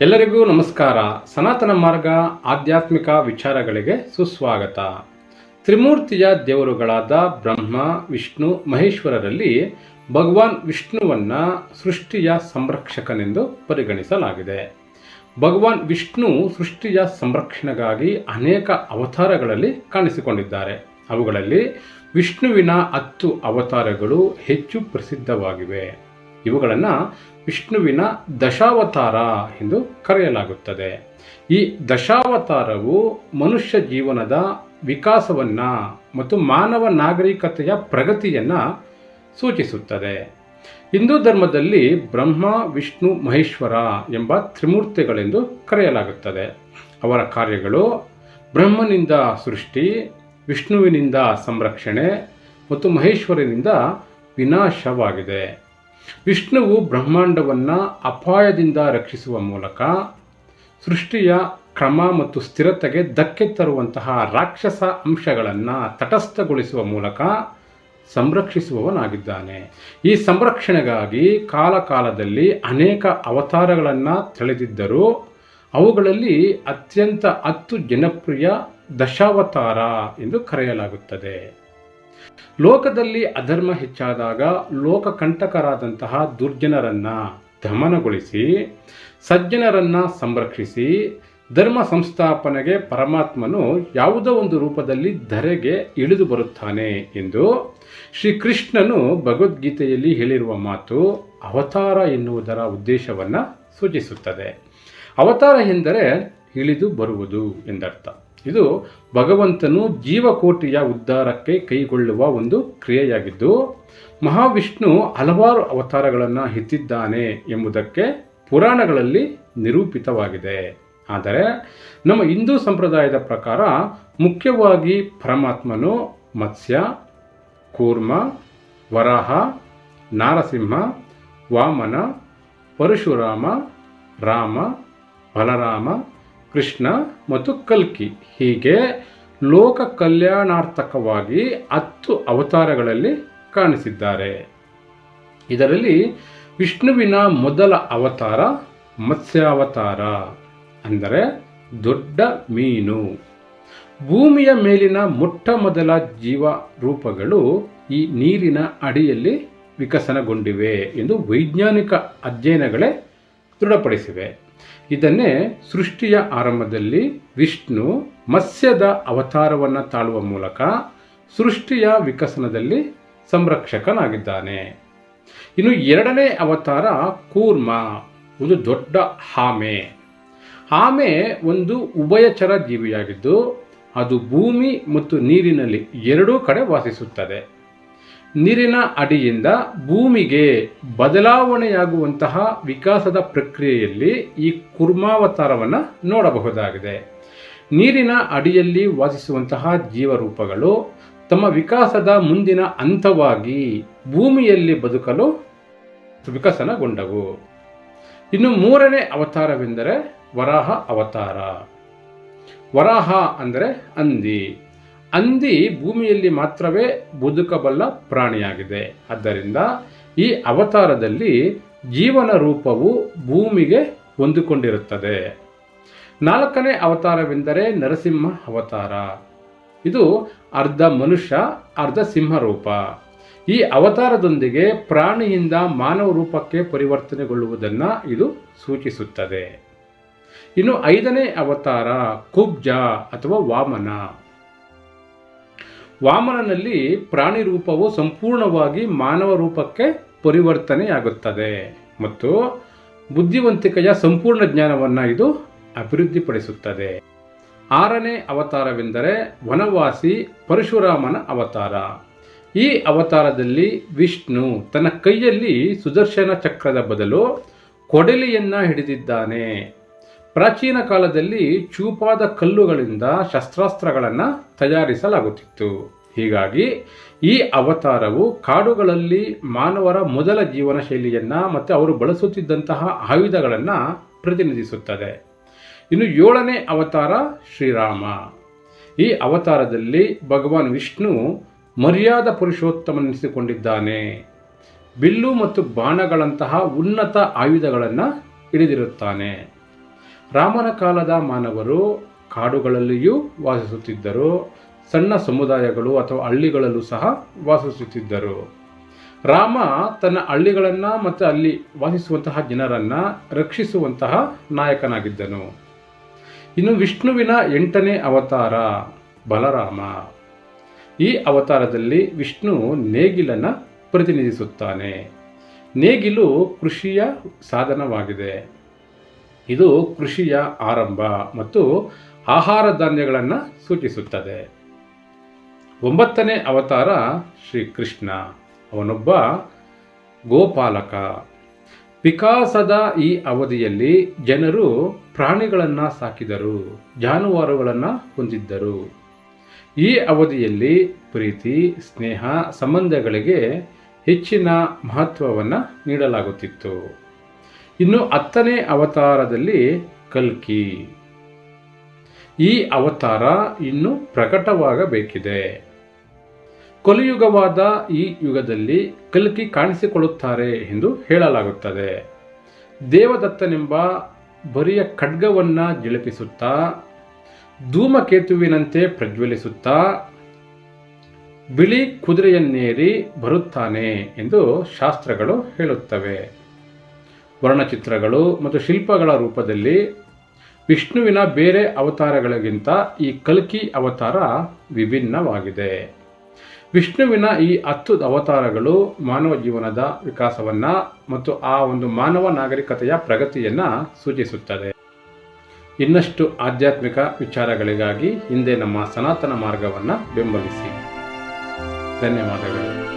ಎಲ್ಲರಿಗೂ ನಮಸ್ಕಾರ. ಸನಾತನ ಮಾರ್ಗ ಆಧ್ಯಾತ್ಮಿಕ ವಿಚಾರಗಳಿಗೆ ಸುಸ್ವಾಗತ. ತ್ರಿಮೂರ್ತಿಯ ದೇವರುಗಳಾದ ಬ್ರಹ್ಮ, ವಿಷ್ಣು, ಮಹೇಶ್ವರರಲ್ಲಿ ಭಗವಾನ್ ವಿಷ್ಣುವನ್ನ ಸೃಷ್ಟಿಯ ಸಂರಕ್ಷಕನೆಂದು ಪರಿಗಣಿಸಲಾಗಿದೆ. ಭಗವಾನ್ ವಿಷ್ಣು ಸೃಷ್ಟಿಯ ಸಂರಕ್ಷಣೆಗಾಗಿ ಅನೇಕ ಅವತಾರಗಳಲ್ಲಿ ಕಾಣಿಸಿಕೊಂಡಿದ್ದಾರೆ. ಅವುಗಳಲ್ಲಿ ವಿಷ್ಣುವಿನ ಹತ್ತು ಅವತಾರಗಳು ಹೆಚ್ಚು ಪ್ರಸಿದ್ಧವಾಗಿವೆ. ಇವುಗಳನ್ನು ವಿಷ್ಣುವಿನ ದಶಾವತಾರ ಎಂದು ಕರೆಯಲಾಗುತ್ತದೆ. ಈ ದಶಾವತಾರವು ಮನುಷ್ಯ ಜೀವನದ ವಿಕಾಸವನ್ನ ಮತ್ತು ಮಾನವ ನಾಗರಿಕತೆಯ ಪ್ರಗತಿಯನ್ನ ಸೂಚಿಸುತ್ತದೆ. ಹಿಂದೂ ಧರ್ಮದಲ್ಲಿ ಬ್ರಹ್ಮ, ವಿಷ್ಣು, ಮಹೇಶ್ವರ ಎಂಬ ತ್ರಿಮೂರ್ತಿಗಳೆಂದು ಕರೆಯಲಾಗುತ್ತದೆ. ಅವರ ಕಾರ್ಯಗಳು ಬ್ರಹ್ಮನಿಂದ ಸೃಷ್ಟಿ, ವಿಷ್ಣುವಿನಿಂದ ಸಂರಕ್ಷಣೆ ಮತ್ತು ಮಹೇಶ್ವರನಿಂದ ವಿನಾಶವಾಗಿದೆ. ವಿಷ್ಣುವು ಬ್ರಹ್ಮಾಂಡವನ್ನು ಅಪಾಯದಿಂದ ರಕ್ಷಿಸುವ ಮೂಲಕ ಸೃಷ್ಟಿಯ ಕ್ರಮ ಮತ್ತು ಸ್ಥಿರತೆಗೆ ಧಕ್ಕೆ ತರುವಂತಹ ರಾಕ್ಷಸ ಅಂಶಗಳನ್ನು ತಟಸ್ಥಗೊಳಿಸುವ ಮೂಲಕ ಸಂರಕ್ಷಿಸುವವನಾಗಿದ್ದಾನೆ. ಈ ಸಂರಕ್ಷಣೆಗಾಗಿ ಕಾಲಕಾಲದಲ್ಲಿ ಅನೇಕ ಅವತಾರಗಳನ್ನು ತಳೆದಿದ್ದರು ಅವುಗಳಲ್ಲಿ ಅತ್ಯಂತ ಅತ್ತು ಜನಪ್ರಿಯ ದಶಾವತಾರ ಎಂದು ಕರೆಯಲಾಗುತ್ತದೆ. ಲೋಕದಲ್ಲಿ ಅಧರ್ಮ ಹೆಚ್ಚಾದಾಗ ಲೋಕಕಂಟಕರಾದಂತಹ ದುರ್ಜನರನ್ನ ದಮನಗೊಳಿಸಿ, ಸಜ್ಜನರನ್ನ ಸಂರಕ್ಷಿಸಿ, ಧರ್ಮ ಸಂಸ್ಥಾಪನೆಗೆ ಪರಮಾತ್ಮನು ಯಾವುದೋ ಒಂದು ರೂಪದಲ್ಲಿ ಧರೆಗೆ ಇಳಿದು ಬರುತ್ತಾನೆ ಎಂದು ಶ್ರೀಕೃಷ್ಣನು ಭಗವದ್ಗೀತೆಯಲ್ಲಿ ಹೇಳಿರುವ ಮಾತು ಅವತಾರ ಎನ್ನುವುದರ ಉದ್ದೇಶವನ್ನು ಸೂಚಿಸುತ್ತದೆ. ಅವತಾರ ಎಂದರೆ ಇಳಿದು ಬರುವುದು ಎಂದರ್ಥ. ಇದು ಭಗವಂತನು ಜೀವಕೋಟಿಯ ಉದ್ಧಾರಕ್ಕೆ ಕೈಗೊಳ್ಳುವ ಒಂದು ಕ್ರಿಯೆಯಾಗಿದ್ದು, ಮಹಾವಿಷ್ಣು ಹಲವಾರು ಅವತಾರಗಳನ್ನು ಎತ್ತಿದ್ದಾನೆ ಎಂಬುದಕ್ಕೆ ಪುರಾಣಗಳಲ್ಲಿ ನಿರೂಪಿತವಾಗಿದೆ. ಆದರೆ, ನಮ್ಮ ಹಿಂದೂ ಸಂಪ್ರದಾಯದ ಪ್ರಕಾರ ಮುಖ್ಯವಾಗಿ ಪರಮಾತ್ಮನು ಮತ್ಸ್ಯ, ಕೂರ್ಮ, ವರಾಹ, ನಾರಸಿಂಹ, ವಾಮನ, ಪರಶುರಾಮ, ರಾಮ, ಬಲರಾಮ ಕೃಷ್ಣ ಮತ್ತು ಕಲ್ಕಿ. ಹೀಗೆ ಲೋಕ ಕಲ್ಯಾಣಾರ್ಥಕವಾಗಿ ಹತ್ತು ಅವತಾರಗಳಲ್ಲಿ ಕಾಣಿಸಿದ್ದಾರೆ. ಇದರಲ್ಲಿ ವಿಷ್ಣುವಿನ ಮೊದಲ ಅವತಾರ ಮತ್ಸ್ಯಾವತಾರ, ಅಂದರೆ ದೊಡ್ಡ ಮೀನು. ಭೂಮಿಯ ಮೇಲಿನ ಮೊಟ್ಟ ಮೊದಲ ಜೀವ ರೂಪಗಳು ಈ ನೀರಿನ ಅಡಿಯಲ್ಲಿ ವಿಕಸನಗೊಂಡಿವೆ ಎಂದು ವೈಜ್ಞಾನಿಕ ಅಧ್ಯಯನಗಳೇ ದೃಢಪಡಿಸಿವೆ. ಇದನ್ನೇ ಸೃಷ್ಟಿಯ ಆರಂಭದಲ್ಲಿ ವಿಷ್ಣು ಮತ್ಸ್ಯದ ಅವತಾರವನ್ನು ತಾಳುವ ಮೂಲಕ ಸೃಷ್ಟಿಯ ವಿಕಸನದಲ್ಲಿ ಸಂರಕ್ಷಕನಾಗಿದ್ದಾನೆ. ಇನ್ನು ಎರಡನೇ ಅವತಾರ ಕೂರ್ಮ, ಒಂದು ದೊಡ್ಡ ಆಮೆ ಆಮೆ ಒಂದು ಉಭಯಚರ ಜೀವಿಯಾಗಿದ್ದು ಅದು ಭೂಮಿ ಮತ್ತು ನೀರಿನಲ್ಲಿ ಎರಡೂ ಕಡೆ ವಾಸಿಸುತ್ತದೆ. ನೀರಿನ ಅಡಿಯಿಂದ ಭೂಮಿಗೆ ಬದಲಾವಣೆಯಾಗುವಂತಹ ವಿಕಾಸದ ಪ್ರಕ್ರಿಯೆಯಲ್ಲಿ ಈ ಕುರ್ಮಾವತಾರವನ್ನು ನೋಡಬಹುದಾಗಿದೆ. ನೀರಿನ ಅಡಿಯಲ್ಲಿ ವಾಸಿಸುವಂತಹ ಜೀವರೂಪಗಳು ತಮ್ಮ ವಿಕಾಸದ ಮುಂದಿನ ಹಂತವಾಗಿ ಭೂಮಿಯಲ್ಲಿ ಬದುಕಲು ವಿಕಸನಗೊಂಡವು. ಇನ್ನು ಮೂರನೇ ಅವತಾರವೆಂದರೆ ವರಾಹ ಅವತಾರ. ವರಾಹ ಅಂದರೆ ಹಂದಿ. ಹಂದಿ ಭೂಮಿಯಲ್ಲಿ ಮಾತ್ರವೇ ಬದುಕಬಲ್ಲ ಪ್ರಾಣಿಯಾಗಿದೆ. ಆದ್ದರಿಂದ ಈ ಅವತಾರದಲ್ಲಿ ಜೀವನ ರೂಪವು ಭೂಮಿಗೆ ಹೊಂದಿಕೊಂಡಿರುತ್ತದೆ. ನಾಲ್ಕನೇ ಅವತಾರವೆಂದರೆ ನರಸಿಂಹ ಅವತಾರ. ಇದು ಅರ್ಧ ಮನುಷ್ಯ, ಅರ್ಧ ಸಿಂಹ ರೂಪ ಈ ಅವತಾರದೊಂದಿಗೆ ಪ್ರಾಣಿಯಿಂದ ಮಾನವ ರೂಪಕ್ಕೆ ಪರಿವರ್ತನೆಗೊಳ್ಳುವುದನ್ನು ಇದು ಸೂಚಿಸುತ್ತದೆ. ಇನ್ನು ಐದನೇ ಅವತಾರ ಕುಬ್ಜ ಅಥವಾ ವಾಮನ. ವಾಮನನಲ್ಲಿ ಪ್ರಾಣಿ ರೂಪವು ಸಂಪೂರ್ಣವಾಗಿ ಮಾನವ ರೂಪಕ್ಕೆ ಪರಿವರ್ತನೆಯಾಗುತ್ತದೆ. ಮತ್ತು ಬುದ್ಧಿವಂತಿಕೆಯ ಸಂಪೂರ್ಣ ಜ್ಞಾನವನ್ನು ಇದು ಅಭಿವೃದ್ಧಿಪಡಿಸುತ್ತದೆ. ಆರನೇ ಅವತಾರವೆಂದರೆ ವನವಾಸಿ ಪರಶುರಾಮನ ಅವತಾರ. ಈ ಅವತಾರದಲ್ಲಿ ವಿಷ್ಣು ತನ್ನ ಕೈಯಲ್ಲಿ ಸುದರ್ಶನ ಚಕ್ರದ ಬದಲು ಕೊಡಲಿಯನ್ನು ಹಿಡಿದಿದ್ದಾನೆ. ಪ್ರಾಚೀನ ಕಾಲದಲ್ಲಿ ಚೂಪಾದ ಕಲ್ಲುಗಳಿಂದ ಶಸ್ತ್ರಾಸ್ತ್ರಗಳನ್ನು ತಯಾರಿಸಲಾಗುತ್ತಿತ್ತು. ಹೀಗಾಗಿ ಈ ಅವತಾರವು ಕಾಡುಗಳಲ್ಲಿ ಮಾನವರ ಮೊದಲ ಜೀವನ ಶೈಲಿಯನ್ನು ಮತ್ತು ಅವರು ಬಳಸುತ್ತಿದ್ದಂತಹ ಆಯುಧಗಳನ್ನು ಪ್ರತಿನಿಧಿಸುತ್ತದೆ. ಇನ್ನು ಏಳನೇ ಅವತಾರ ಶ್ರೀರಾಮ. ಈ ಅವತಾರದಲ್ಲಿ ಭಗವಾನ್ ವಿಷ್ಣು ಮರ್ಯಾದ ಪುರುಷೋತ್ತಮನಿಸಿಕೊಂಡಿದ್ದಾನೆ ಬಿಲ್ಲು ಮತ್ತು ಬಾಣಗಳಂತಹ ಉನ್ನತ ಆಯುಧಗಳನ್ನು ಹಿಡಿದಿರುತ್ತಾನೆ. ರಾಮನ ಕಾಲದ ಮಾನವರು ಕಾಡುಗಳಲ್ಲಿಯೂ ವಾಸಿಸುತ್ತಿದ್ದರು. ಸಣ್ಣ ಸಮುದಾಯಗಳು ಅಥವಾ ಹಳ್ಳಿಗಳಲ್ಲೂ ಸಹ ವಾಸಿಸುತ್ತಿದ್ದರು. ರಾಮ ತನ್ನ ಹಳ್ಳಿಗಳನ್ನು ಮತ್ತು ಅಲ್ಲಿ ವಾಸಿಸುವಂತಹ ಜನರನ್ನು ರಕ್ಷಿಸುವಂತಹ ನಾಯಕನಾಗಿದ್ದನು. ಇನ್ನು ವಿಷ್ಣುವಿನ ಎಂಟನೇ ಅವತಾರ ಬಲರಾಮ. ಈ ಅವತಾರದಲ್ಲಿ ವಿಷ್ಣು ನೇಗಿಲನ್ನು ಪ್ರತಿನಿಧಿಸುತ್ತಾನೆ. ನೇಗಿಲು ಕೃಷಿಯ ಸಾಧನವಾಗಿದೆ. ಇದು ಕೃಷಿಯ ಆರಂಭ ಮತ್ತು ಆಹಾರ ಧಾನ್ಯಗಳನ್ನು ಸೂಚಿಸುತ್ತದೆ. ಒಂಬತ್ತನೇ ಅವತಾರ ಶ್ರೀಕೃಷ್ಣ. ಅವನೊಬ್ಬ ಗೋಪಾಲಕ. ವಿಕಾಸದ ಈ ಅವಧಿಯಲ್ಲಿ ಜನರು ಪ್ರಾಣಿಗಳನ್ನು ಸಾಕಿದರು, ಜಾನುವಾರುಗಳನ್ನು ಹೊಂದಿದ್ದರು. ಈ ಅವಧಿಯಲ್ಲಿ ಪ್ರೀತಿ, ಸ್ನೇಹ, ಸಂಬಂಧಗಳಿಗೆ ಹೆಚ್ಚಿನ ಮಹತ್ವವನ್ನು ನೀಡಲಾಗುತ್ತಿತ್ತು. ಇನ್ನು ಹತ್ತನೇ ಅವತಾರದಲ್ಲಿ ಕಲ್ಕಿ. ಈ ಅವತಾರ ಇನ್ನು ಪ್ರಕಟವಾಗಬೇಕಿದೆ. ಕೊಲಿಯುಗವಾದ ಈ ಯುಗದಲ್ಲಿ ಕಲ್ಕಿ ಕಾಣಿಸಿಕೊಳ್ಳುತ್ತಾರೆ ಎಂದು ಹೇಳಲಾಗುತ್ತದೆ. ದೇವದತ್ತನೆಂಬ ಬರಿಯ ಖಡ್ಗವನ್ನು ಜಿಳಪಿಸುತ್ತಾ, ಧೂಮಕೇತುವಿನಂತೆ ಪ್ರಜ್ವಲಿಸುತ್ತಾ, ಬಿಳಿ ಕುದುರೆಯನ್ನೇರಿ ಬರುತ್ತಾನೆ ಎಂದು ಶಾಸ್ತ್ರಗಳು ಹೇಳುತ್ತವೆ. ವರ್ಣಚಿತ್ರಗಳು ಮತ್ತು ಶಿಲ್ಪಗಳ ರೂಪದಲ್ಲಿ ವಿಷ್ಣುವಿನ ಬೇರೆ ಅವತಾರಗಳಿಗಿಂತ ಈ ಕಲ್ಕಿ ಅವತಾರ ವಿಭಿನ್ನವಾಗಿದೆ. ವಿಷ್ಣುವಿನ ಈ ಹತ್ತು ಅವತಾರಗಳು ಮಾನವ ಜೀವನದ ವಿಕಾಸವನ್ನು ಮತ್ತು ಆ ಒಂದು ಮಾನವ ನಾಗರಿಕತೆಯ ಪ್ರಗತಿಯನ್ನು ಸೂಚಿಸುತ್ತದೆ. ಇನ್ನಷ್ಟು ಆಧ್ಯಾತ್ಮಿಕ ವಿಚಾರಗಳಿಗಾಗಿ ಹಿಂದೆ ನಮ್ಮ ಸನಾತನ ಮಾರ್ಗವನ್ನು ಬೆಂಬಲಿಸಿ. ಧನ್ಯವಾದಗಳು.